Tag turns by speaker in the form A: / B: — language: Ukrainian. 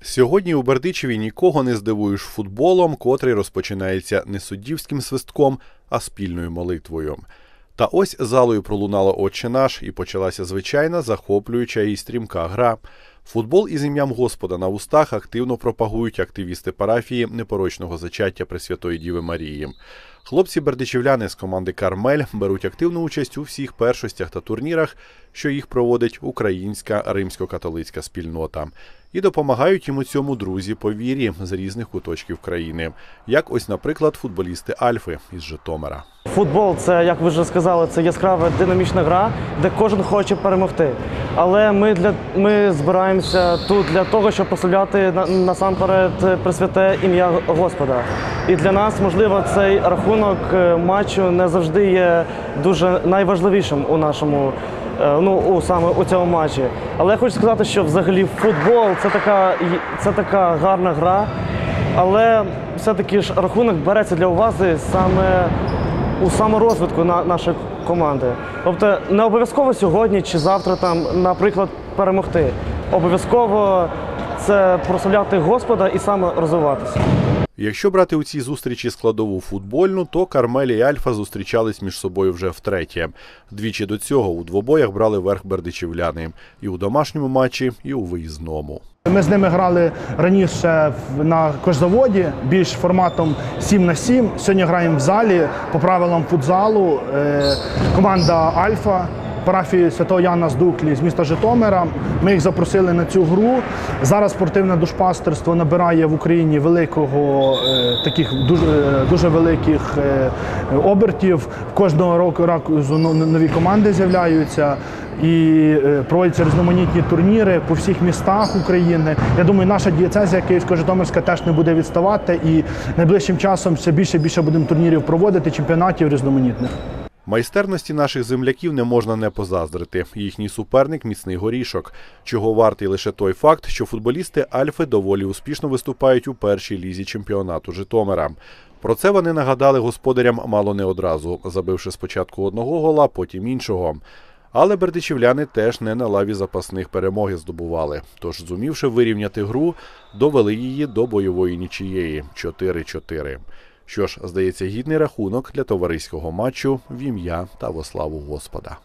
A: Сьогодні у Бердичеві нікого не здивуєш футболом, котрий розпочинається не суддівським свистком, а спільною молитвою. Та ось залою пролунало Отче наш і почалася звичайна захоплююча і стрімка гра. Футбол із ім'ям Господа на устах активно пропагують активісти парафії непорочного зачаття Пресвятої Діви Марії. Хлопці бердичівляни з команди Кармель беруть активну участь у всіх першостях та турнірах, що їх проводить українська римсько-католицька спільнота, і допомагають їм у цьому друзі по вірі з різних куточків країни, як ось, наприклад, футболісти Альфи із Житомира.
B: Футбол це, як ви вже сказали, це яскрава динамічна гра, де кожен хоче перемогти. Але ми для ми збираємося тут для того, щоб прославляти на, насамперед присвяте ім'я Господа. І для нас, можливо, цей рахунок е, матчу не завжди є дуже найважливішим у нашому. е, Ну, у саме у цьому матчі. Але я хочу сказати, що взагалі футбол це така, це така гарна гра, але все-таки ж рахунок береться для уваги саме у саморозвитку на нашої команди. Тобто не обов'язково сьогодні чи завтра там, наприклад, перемогти. Обов'язково це прославляти Господа і саме розвиватися.
A: Якщо брати у цій зустрічі складову футбольну, то Кармель і Альфа зустрічались між собою вже втретє. Двічі до цього у двобоях брали верх бердичівляни і у домашньому матчі, і у виїзному.
C: Ми з ними грали раніше на кожзаводі, більш форматом 7 на 7. Сьогодні граємо в залі по правилам футзалу. Е, Команда Альфа. Парафії Святого Яна з Дуклі з міста Житомира. Ми їх запросили на цю гру. Зараз спортивне душпастерство набирає в Україні великого е, таких дуже, е, дуже великих е, обертів. Кожного року року ну, нові команди з'являються і проводяться різноманітні турніри по всіх містах України. Я думаю, наша дієцезія Київсько-Житомирська теж не буде відставати, і найближчим часом все більше і більше будемо турнірів проводити, чемпіонатів різноманітних.
A: Майстерності наших земляків не можна не позаздрити. Їхній суперник міцний горішок, чого вартий лише той факт, що футболісти Альфи доволі успішно виступають у першій лізі чемпіонату Житомира. Про це вони нагадали господарям мало не одразу, забивши спочатку одного гола, потім іншого. Але бердичівляни теж не на лаві запасних перемоги здобували. Тож, зумівши вирівняти гру, довели її до бойової нічієї 4-4. Що ж, здається, гідний рахунок для товариського матчу в ім'я та во славу Господа.